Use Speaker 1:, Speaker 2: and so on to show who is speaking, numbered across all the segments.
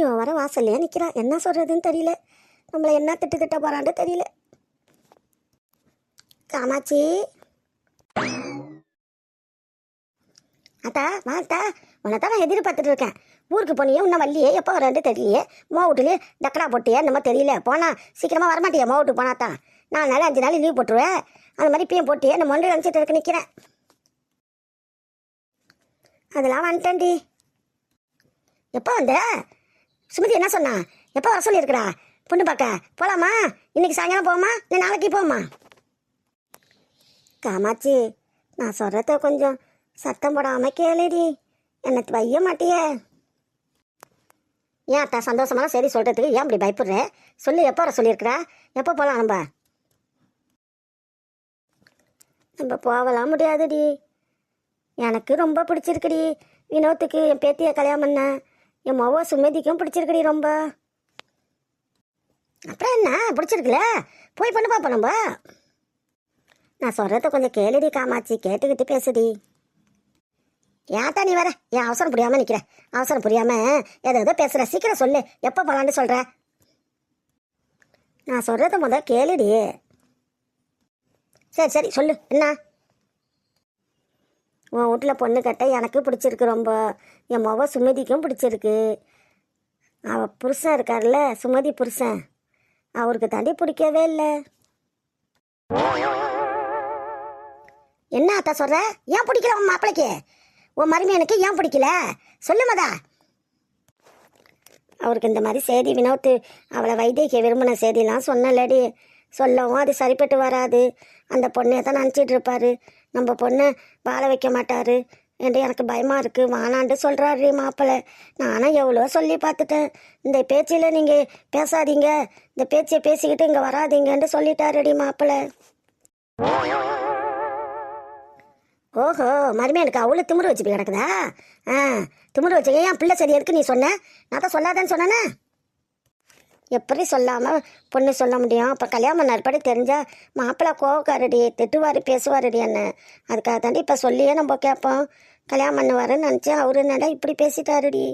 Speaker 1: இவன் வர வாசல்லையே நிற்கிறான் என்ன சொல்கிறதுன்னு தெரியல. நம்மளை என்ன திட்டு திட்ட போகிறான்னு தெரியல. காமாட்சி. அத்தா வா அத்தா. உன்னை தான் நான் எதிர்பார்த்துட்டு இருக்கேன். ஊருக்கு போனியே இன்னும் வள்ளியே எப்போ வரேன்ட்டு தெரியலையே. மோவுட்டுலேயே டக்கடா போட்டியே? என்னமோ தெரியல. போனா சீக்கிரமாக வரமாட்டியா மோவுட்டு போனாத்தான் நாலு நாள் அஞ்சு நாள் லீவ் போட்டுருவேன் அந்த மாதிரி இப்பயும் போட்டியே? நம்ம ஒன்று நினச்சிட்டு இருக்க நிற்கிறேன் அதெல்லாம் வந்துட்டேன்டி. எப்போ வந்த? சுமதி என்ன சொன்னா? எப்போ வர சொல்லியிருக்கிறா? பொண்ணு பார்க்க. போலாமா? இன்னைக்கு சாயங்காலம் போமா இல்லை நாளைக்கு போமா காமாட்சி நான் சொல்கிறத கொஞ்சம் சத்தம் போடாமல் கேளுடி. என்னை வைய மாட்டியே. ஏன் அத்தா சந்தோஷமான சரி சொல்கிறதுக்கு ஏன் அப்படி பயப்படுற? சொல்லு எப்போ வர சொல்லியிருக்கிறா? எப்போ போகலாம் நம்ம? நம்ம போகலாம் முடியாதுடி. எனக்கு ரொம்ப பிடிச்சிருக்குடி. வினோத்துக்கு என் பேத்தியை கல்யாணம் பண்ணேன். என் மொவ சுமதிக்கும் பிடிச்சிருக்குடி ரொம்ப. அப்புறம் என்ன? பிடிச்சிருக்குல்ல போய் பண்ணு பார்ப்போம் நம்ம. நான் சொல்கிறத கொஞ்சம் கேளுடி காமாச்சி கேட்டுக்கிட்டு பேசுடி. ஏன்டா நீ வர? ஏன் அவசரம் புரியாமல் நிற்கிற அவசரம் புரியாமல் எதை ஏதோ பேசுகிற சீக்கிரம் சொல்லு. எப்போ போகலான்னு சொல்கிற நான் சொல்கிறத முத கேளுடி. சரி சரி சொல்லு. என்ன? உன் வீட்டில் பொண்ணு கட்ட எனக்கு பிடிச்சிருக்கு ரொம்ப. என் மொவ சுமதிக்கும் பிடிச்சிருக்கு. அவள் புருஷன் இருக்கார்ல சுமதி புருஷன். அவருக்கு தாண்டி பிடிக்கவே இல்லை. என்ன அத்தா சொல்கிற ஏன் பிடிக்கல உன் மாப்பிளைக்கு? உன் மருமையனுக்கு ஏன் பிடிக்கல? சொல்லுமாதா அவருக்கு இந்த மாதிரி செய்தி வினோத்து அவளை வைத்தியக்கிய விரும்பின செய்திலாம் சொன்னலடி. சொல்லவும் அது சரிப்பட்டு வராது. அந்த பொண்ணை தான் நினச்சிட்டு இருப்பாரு. நம்ம பொண்ணை வாழ வைக்க மாட்டாரு என்று எனக்கு பயமாக இருக்குது வானான்ட்டு சொல்கிறாரு மாப்பிள்ளை நானும் எவ்வளோ சொல்லி பார்த்துட்டேன். இந்த பேச்சில் நீங்கள் பேசாதீங்க. இந்த பேச்சை பேசிக்கிட்டு இங்கே வராதீங்கன்னு சொல்லிட்டாருடி மாப்பிள்ளை ஓஹோ மருமே எனக்கு அவ்வளோ திமிரு வச்சு கிடக்குதா? ஆ திமிரு வச்சுக்க. ஏன் பிள்ளை சரி எதுக்கு நீ சொன்ன? நான் தான் சொல்லாதேன்னு சொன்னேனே? எப்படி சொல்லாமல் பொண்ணு சொல்ல முடியும்? அப்போ கல்யாணம் நற்படி தெரிஞ்சால் மாப்பிள்ளை கோவக்காரடி திட்டுவார் பேசுவாரடி என்ன? அதுக்காக தாண்டி இப்போ சொல்லியே நம்ம கேட்போம். கல்யாணம் பண்ணுவாருன்னு நினச்சேன் அவரு என்னடா இப்படி பேசிட்டாருடி?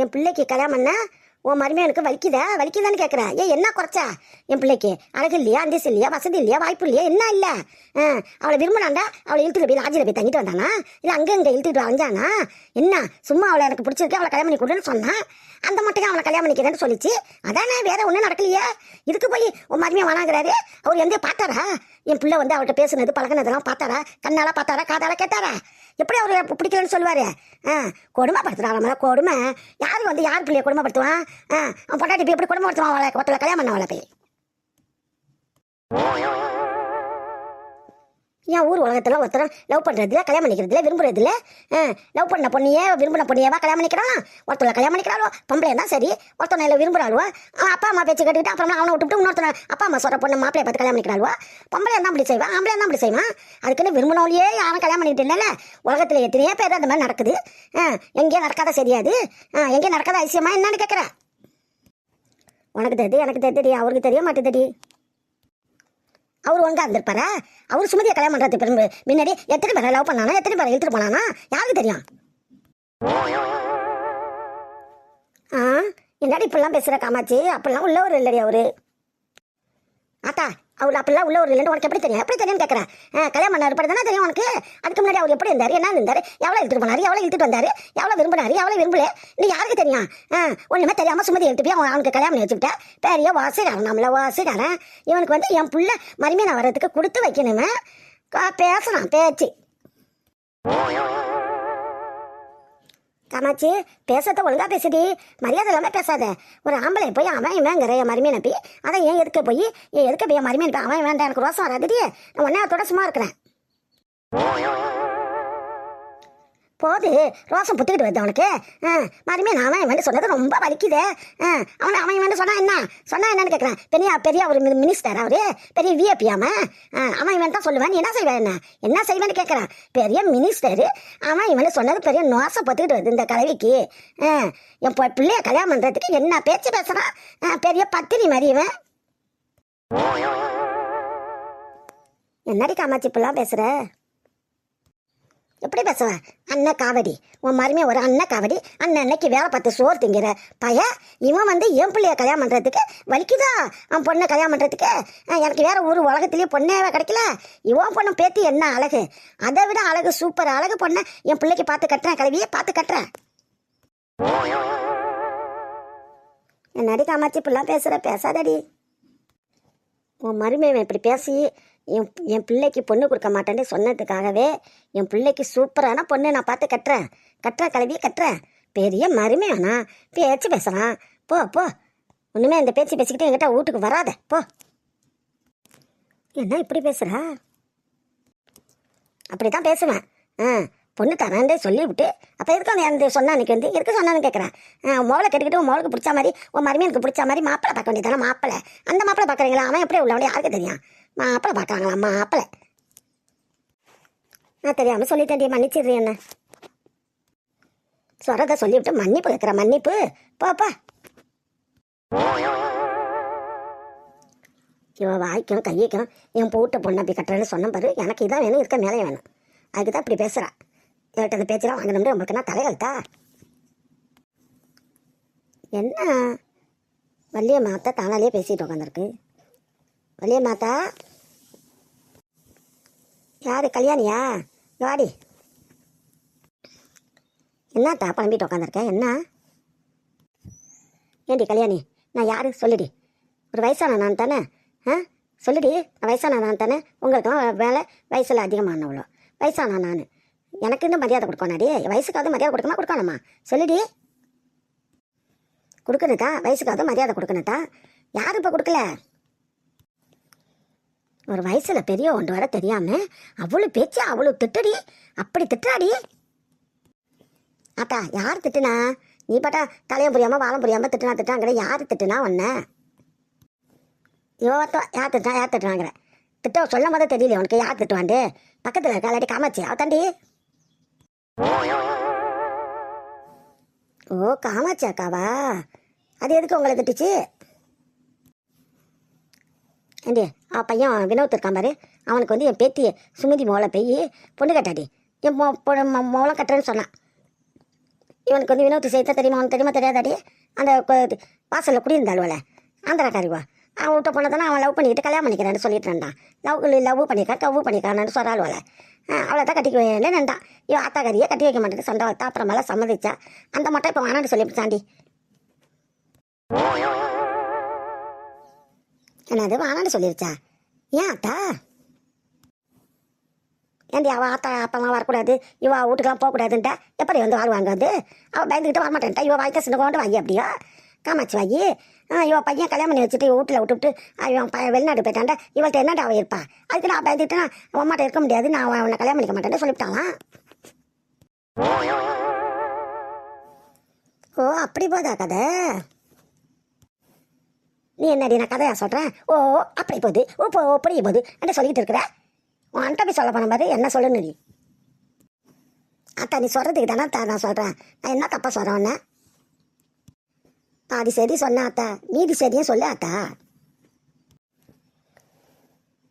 Speaker 1: என் பிள்ளைக்கு கல்யாணம் பண்ணா உன் மருமையனுக்கு வலிக்குதா? வலிக்குதான்னு கேட்குறேன் ஏன் என்ன குறைச்சா? என் பிள்ளைக்கு அழகு இல்லையா? அந்தஸ் இல்லையா? வசதி இல்லையா? வாய்ப்பு இல்லையா? என்ன இல்லை? ஆ அவளை விரும்பினாண்டா அவளை இழுத்துட்டு போய் லாஜியில் போய் தங்கிட்டு வந்தானா? இல்லை அங்கே இங்கே இழுத்துட்டு வந்தானா என்ன? சும்மா அவளை எனக்கு பிடிச்சிருக்கு அவளை கல்யாணம் பண்ணி கொடுன்னு சொன்னான் அந்த மட்டும் அவளை கல்யாணம் பண்ணிக்கிறேன்னு சொல்லிச்சு. அதானே வேற ஒன்றும் நடக்கலையே? இதுக்கு போய் உன் மருமையை வணங்குறாரு அவர் எந்த பார்த்தாரா? என் பிள்ளை வந்து அவள்கிட்ட பேசுனது பழகினதெல்லாம் பார்த்தாரா? கண்ணால் பார்த்தாரா? காதால் கேட்டாரா? எப்படி அவர் பிடிக்கலன்னு சொல்லுவாரு? ஆ கொடுமைப்படுத்துறான் மேலே கொடுமை. யார் வந்து யார் பிள்ளைய கொடுமைப்படுத்துவான்? ஆ அவன் பட்டாட்டி எப்படி கொடுமைப்படுத்துவான் அவளை? ஒருத்தவளை கல்யாணம் பண்ண அவளை போய். ஏன் ஊர் உலகத்தில் ஒருத்தர் லவ் பண்ணுறதுல கல்யாணம் பண்ணிக்கிறதுல விரும்புறதுல லவ் பண்ண பொண்ணையே விரும்பின பொண்ணையவா கல்யாணம் பண்ணிக்கிறான் ஒருத்தர் கல்யாணம் பண்ணிக்கிறாளோ? பொம்பளை தான் சரி ஒருத்தனை இல்லை விரும்புகிறாளுவா அவன் அப்பா அம்மா பேச்சு கேட்டுக்கிட்டு அப்புறம் அவனை விட்டுவிட்டு இன்னொருத்தனை அப்பா அம்மா சொல்கிற பொண்ணு மாப்பிளைய பார்த்து கல்யாணம் பண்ணிக்கிறாளுவா பொம்பளை தான் அப்படி செய்வான் ஆம்பளை தான் அப்படி செய்வான் அதுக்குன்னு விரும்பினவளையே யாரும் கல்யாணம் பண்ணிட்டு இல்லைல்ல? உலகத்தில் எத்தனையோ பேர் அந்த மாதிரி நடக்குது. ஆ, எங்கேயும் நடக்காத சரியாது ஆ, எங்கேயும் நடக்காத அதிசயமா என்னன்னு கேட்குறேன் உனக்கு தெரியுது எனக்கு தெரியுது அவருக்கு தெரிய மாட்டேதுடி அவர் ஒழுங்கா இருந்திருப்பாரா? அவர் சுமதியை கல்யாணம் பண்ணுறதுக்கு பிறகு முன்னாடி எத்தனை பேரை லவ் பண்ணானா? எத்தனை பேரை இழுத்துட்டு போனானா? யாருக்கு தெரியும்? ஆ? என்னடி இப்படிலாம் பேசுகிற காமாச்சி அப்படிலாம் உள்ளவர் இல்லடி அவரு. ஆத்தா அவர் அப்படிலாம் ஒரு இல்லைன்னு உனக்கு எப்படி தெரியும்? எப்படி தெரியும் கேட்குறேன் கல்யாணம் பண்ணார் படி தானே தெரியும் உனக்கு? அதுக்கு முன்னாடி அவர் எப்படி இருந்தார்? என்ன இருந்தார்? எவ்வளோ இழுத்துட்டு போனார்? எவ்வளோ இழுத்துட்டு வந்தார்? எவ்வளோ விரும்பினார்? எவ்வளோ விரும்பல? நீ யாருக்கு தெரியும்? ஒன்றுமே தெரியாமல் சுமதி எடுத்து போய் அவன் அவனுக்கு கல்யாணம் பண்ணி பெரிய வாசுகாரன் நம்மள வாசுகாரன். இவனுக்கு வந்து என் புள்ள மறுமையான வர்றதுக்கு கொடுத்து வைக்கணுமே. கா- பேசுறான் பேச்சு. காமாச்சி பேசுறத ஒழுங்கா பேசுடி. மரியாதை இல்லாமல் பேசாத. ஒரு ஆம்பளை போய் அவன் இவங்கிற என் மருமையை நம்பி அதை ஏன் எதுக்க போய் ஏன் எதுக்க போய் என் மருமையை நம்பி அவன் வேண்டாம் எனக்கு ரோசம் வராதுடி. நான் உடனே அதோட சும்மா இருக்கிறேன். போது ரோசம் புத்துக்கிட்டு வருது அவனுக்கு. ஆ, நான் அவன் வந்து சொன்னது ரொம்ப வலிக்குது. ஆ, அவன் அவன் வந்து சொன்னா என்ன? சொன்னா என்னன்னு கேட்குறேன் பெரிய பெரிய ஒரு மினிஸ்டர் அவரு. பெரிய விஏபி அவன். இவன் தான் சொல்லுவேன். நீ என்ன செய்வேன் என்ன? என்ன செய்வேன்னு கேட்குறான் பெரிய மினிஸ்டர் அவன் இவன் சொன்னது பெரிய நோசம் பத்துக்கிட்டு வருது இந்த கலவிக்கு. ஆ, என் பிள்ளைய கல்யாணம் பண்ணுறதுக்கு என்ன பேச்சு பேசுகிறான் ஆ, பெரிய பத்தினி மாதிரி இவன். என்னடி காமாட்சி இப்பெல்லாம் பேசுகிற எப்படி பேசுவ? அண்ணன் காவடி. உன் மருமே ஒரு அண்ணன் காவடி. அண்ணன் அன்னைக்கு வேலை பார்த்து சோறு திங்கிற பைய. இவன் வந்து என் பிள்ளைய கல்யாணம் பண்ணுறதுக்கு வலிக்குதா? அவன் பொண்ணை கல்யாணம் பண்ணுறதுக்கு எனக்கு வேற ஒரு உலகத்துலேயே பொண்ணே கிடைக்கல. இவன் பொண்ணு பேத்தி என்ன அழகு? அதை விட அழகு சூப்பர் அழகு பொண்ணை என் பிள்ளைக்கு பார்த்து கட்டுறேன் கல்வியை பார்த்து கட்டுறேன். என்னடி காமாச்சி இப்படிலாம் பேசுகிற பேசாதடி. உன் மருமையன் இப்படி பேசி என் என் பிள்ளைக்கு பொண்ணு கொடுக்க மாட்டேன்னு சொன்னதுக்காகவே என் பிள்ளைக்கு சூப்பரான பொண்ணு நான் பார்த்து கட்டுறேன். கட்டுற கலவியை கட்டுறேன் பெரிய மருமையானா பேச்சு பேசுகிறான் போ போ. ஒன்றுமே அந்த பேச்சு பேசிக்கிட்டு என்கிட்ட வீட்டுக்கு வராத. போ. என்ன இப்படி பேசுகிற அப்படி தான் பேசுவேன். ஆ பொண்ணு தரேன்டே சொல்லிவிட்டு அப்போ எதுக்கு அவன் அந்த சொன்னா அன்னைக்கு வந்து? எதுக்கு சொன்னான்னு கேட்குறேன் மோளை கட்டிக்கிட்டு உன் மோளுக்கு பிடிச்ச மாதிரி உன் மருமையனுக்கு பிடிச்ச மாதிரி மாப்பிள்ளை பார்க்க வேண்டியதானே மாப்பிள்ளை அந்த மாப்பிள்ளை பார்க்குறீங்களா? அவன் எப்படி உள்ளவனே? யாருக்கு தெரியும்? மாப்பிள்ளை பார்க்குறாங்களா? மாப்பிள்ளை நான் தெரியாமல் சொல்லிட்டேன் மன்னிச்சிடுறேன் என்ன? சொரதை சொல்லிவிட்டு மன்னிப்பு கேட்குற மன்னிப்பு. போப்பா இவ வாய்க்கும் கையைக்கும் என் போட்டு பொண்ணு அப்படி கட்டுறேன்னு சொன்ன பாரு எனக்கு இதான் வேணும் இருக்க மேலே வேணும். அதுக்கு தான் இப்படி பேசுகிறா இவர்கிட்ட அந்த பேச்செல்லாம் வாங்கணும்னு உங்களுக்கு நான் தலைகழ்த்தா என்ன? வள்ளிய மாத்தா தானாலே பேசிட்டு உட்காந்துருக்கு வள்ளிய மாத்தா யாரு? கல்யாணியா? இங்க வாடி. என்னத்தா புலம்பிட்டு உட்காந்துருக்கேன் என்ன? ஏண்டி கல்யாணி நான் யாரு? சொல்லுடி. ஒரு வயசான நான் தானே? ஆ? சொல்லுடி நான் வயசான நான் தானே? உங்களுக்கும் வேலை வயசில் அதிகமானவளோ. வயசான நான். எனக்கு இன்னும் மரியாதை கொடுக்கணாடி வயசுக்காவது மரியாதை கொடுக்கணுமா? கொடுக்கணுமா? சொல்லுடி. கொடுக்கணுக்கா வயசுக்காவது மரியாதை கொடுக்கணுக்கா யாரும் இப்போ கொடுக்கல? ஒரு வயசுல பெரிய ஒன்று வர தெரியாம அவ்வளோ பேச்சு அவ்வளோ திட்டுடி? அப்படி திட்டுறாடி. அத்தா யார் திட்டுனா? நீ பாட்டா தலையம் புரியாம வாழம் புரியாம திட்டுனா திட்டாங்கிற யார் திட்டுனா ஒன்ன யோத்தோ யார் திட்டுனா யார் திட்டுறாங்கிற? திட்ட சொல்லும் போதே தெரியல உனக்கு யார் திட்டுவாண்டு? பக்கத்தில் இருக்கா இல்லாட்டி காமாச்சி அவ தாண்டி? ஓ காமாட்சி அக்காவா? அது எதுக்கு உங்களை திட்டுச்சு? ஏண்டி ஆ பையன் வினோத் இருக்கான் பாரு. அவனுக்கு வந்து என் பேத்தி சுமதி மோளை போய் பொண்ணு கட்டாடி. என் மோ பொ- மோளம் கட்டுறேன்னு சொன்னான். இவனுக்கு வந்து வினோத் சேர்த்தா தெரியுமா அவனுக்கு தெரியுமா தெரியாதாடி? அந்த வாசலில் குடியிருந்தாளுவல ஆந்திராக்காரிவா அவன் விட்ட பொண்ணை தானே அவன் லவ் பண்ணிக்கிட்டு கல்யாணம் பண்ணிக்கிறான்னு சொல்லிட்டு இருந்தான் லவ் லவ் பண்ணிக்கா கவ் பண்ணிக்கான்னு சொல்கிறாள் அவளை தான் கட்டிக்க வேண்டாம் இவன் ஆத்தாக்காரியை கட்டி வைக்க மாட்டேன்னு சொந்த வளர்த்தா அப்புறமெல்லாம் சம்மதிச்சா. அந்த மட்டும் இப்போ வேணான்னு சொல்லிவிட்டாண்டி என்னது வேணான்னு சொல்லிருச்சா? ஏன் அத்தா? ஏந்தி அவள் ஆத்தா அப்பெல்லாம் வரக்கூடாது. இவ வீட்டுக்கெல்லாம் போகக்கூடாதுன்ட்டா? எப்படி வந்து வாழ்வாங்க வந்து அவள் பயந்துக்கிட்டு வரமாட்டேன்ட்டா. இவள் வாய்க்க சின்ன கொண்டு வாங்கி அப்படியா? காமாட்சி வாங்கி ஆ இவ பையன் கல்யாணம் பண்ணி வச்சுட்டு வீட்டில் விட்டுவிட்டு இவன் ப வெளிநாடு போயிட்டான்டா. இவள்கிட்ட என்னடா அவள் இருப்பா? அதுக்கு நான் பயந்துக்கிட்டு நான் அவன் இருக்க முடியாது. நான் அவனை கல்யாணம் பண்ணிக்க மாட்டேன்னு சொல்லிவிட்டாலாம் ஓ அப்படி போதா கதை? நீ என்னடி நான் கதையா சொல்கிறேன் ஓ அப்படி போகுது. ஓ போ அப்படி போகுது. என்ன சொல்லிக்கிட்டு இருக்கிற? உன்கிட்ட போய் சொல்ல போன மாதிரி என்ன சொல்லணும் நீ? அத்தா நீ சொல்கிறதுக்கு தானே அத்தா நான் சொல்கிறேன் நான் என்ன தப்பாக சொல்கிறேன் உன்ன? பாதி சரி சொன்ன அத்தா மீதி சரியும் சொல்லு அத்தா.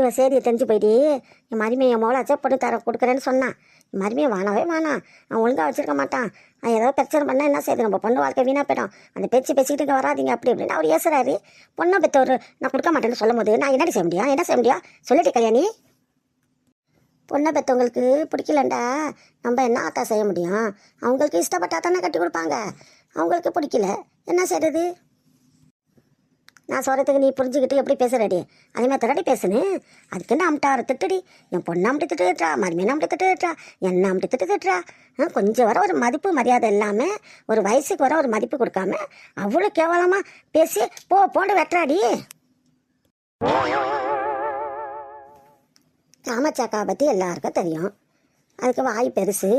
Speaker 1: இவன் சேதியை தெரிஞ்சு போயிட்டு என் மருமையை என் மோளை பொண்ணு தர கொடுக்குறேன்னு சொன்னான். என் மருமையை வானவே வானான் அவன் ஒழுங்காக வச்சிருக்க மாட்டான். அவன் ஏதாவது பிரச்சனை பண்ணால் என்ன செய்யுது நம்ம பொண்ணு வாழ்க்கை வீணாக போயிடும். அந்த பேச்சு பேசிக்கிட்டு இங்க வராதீங்க. அப்படி இப்படின்னு அவர் ஏசுறாரு. பொண்ணை பெற்றவர் நான் கொடுக்க மாட்டேன்னு சொல்லும் போது நான் என்னடி செய்ய முடியும்? என்ன செய்ய முடியும்? சொல்லிட்டு கல்யாணி. பொண்ணை பெற்றவங்களுக்கு பிடிக்கலண்டா? நம்ம என்ன ஆத்தா செய்ய முடியும்? அவங்களுக்கு இஷ்டப்பட்டா தானே கட்டி கொடுப்பாங்க. அவங்களுக்கு பிடிக்கல. என்ன செய்யறது நான் சொல்கிறதுக்கு நீ புரிஞ்சுக்கிட்டு எப்படி பேசுறடி? அதே மாதிரி தரடி பேசுனு? அதுக்கு என்ன அம்ட்டார திட்டுடி? என் பொண்ணை அம்ட்டி திட்டுட்டா மருமையான அம்ட்டி திட்டுட்டா என்ன அம்ட்டி திட்டு திட்டுறா கொஞ்சம் வர ஒரு மதிப்பு மரியாதை இல்லாமல் ஒரு வயசுக்கு வர ஒரு மதிப்பு கொடுக்காம அவ்வளோ கேவலமாக பேசி போ போண்டு வெட்டுறாடி. காமாச்சாக்காவை பற்றி எல்லாருக்கும் தெரியும். அதுக்கு வாய் பெருசு.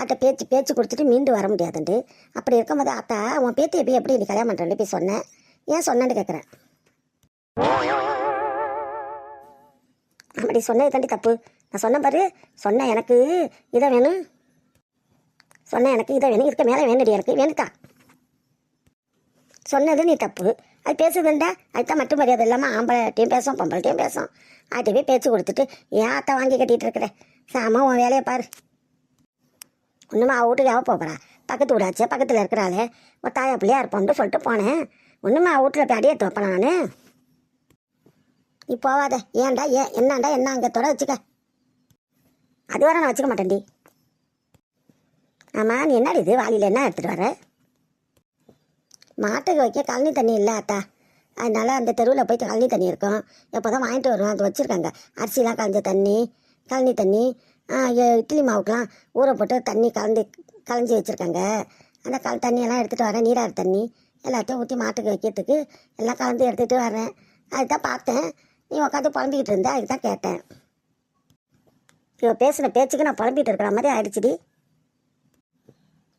Speaker 1: அட்டை பேச்சு பேச்சு கொடுத்துட்டு மீண்டு வர முடியாதுண்டு. அப்படி இருக்கும்போது அத்தா உன் பேத்தி எப்படி எப்படி நீ கல்யாணம் பண்ணுறேன்னு போய் சொன்னேன். ஏன் சொன்னேன்னு கேட்குறேன் அப்படி சொன்னது தாண்டி தப்பு. நான் சொன்னேன் பாரு சொன்னேன் எனக்கு இதை வேணும். சொன்னேன் எனக்கு இதை வேணும். இதுக்கு மேலே வேணுடி எனக்கு வேணுக்கா சொன்னது நீ தப்பு. அது பேசுதுண்டா அதுதான் மட்டும் மரியாதை இல்லாமல் ஆம்பளைட்டையும் பேசும் பொம்பளைட்டையும் பேசும். போய் பேச்சு கொடுத்துட்டு ஏன் அத்தை வாங்கி கட்டிகிட்டு இருக்கிற? சாமா உன் வேலையை பாரு. ஒன்றுமே அவ வீட்டுக்கு அவ போகிறா பக்கத்து வீடாச்சு பக்கத்தில் இருக்கிறாளே. ஒரு தாயா பிள்ளையா இருப்போம்னு சொல்லிட்டு போனேன். ஒன்றுமா வீட்டில் போய் அடியே துவப்பேன் நான்? நீ போவாத. ஏன்டா ஏன் என்னண்டா என்ன அங்கே தொட வச்சுக்க? அது வர நான் வச்சுக்க மாட்டேன்டி. ஆமாம் நீ என்னடி இது? வாளியில் என்ன எடுத்துகிட்டு வர? மாட்டுக்கு வைக்க கழனி தண்ணி இல்லை அத்தா. அதனால் அந்த தெருவில் போய் கழனி தண்ணி இருக்கும். எப்போ தான் வாங்கிட்டு வருவோம் அது வச்சுருக்காங்க. அரிசிலாம் கலந்த தண்ணி கழனி தண்ணி இட்லி மாவுக்கெலாம் ஊற போட்டு தண்ணி கலந்து கலைஞ்சி வச்சுருக்காங்க. அந்த கல் தண்ணியெல்லாம் எடுத்துகிட்டு வரேன் நீராறு தண்ணி. எல்லாத்தையும் ஊற்றி மாட்டுக்கு வைக்கிறதுக்கு எல்லாம் கலந்து எடுத்துகிட்டு வரேன் அதுதான் பார்த்தேன். நீ உட்காந்து புலம்பிக்கிட்டு இருந்த அதுக்கு தான் கேட்டேன். இவ பேசின பேச்சுக்கு நான் புலம்பிகிட்டு இருக்கிற மாதிரி ஆயிடுச்சுடி.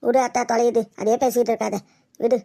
Speaker 1: விடு அத்தா தொலையுது. அதே பேசிக்கிட்டு இருக்காத. விடு.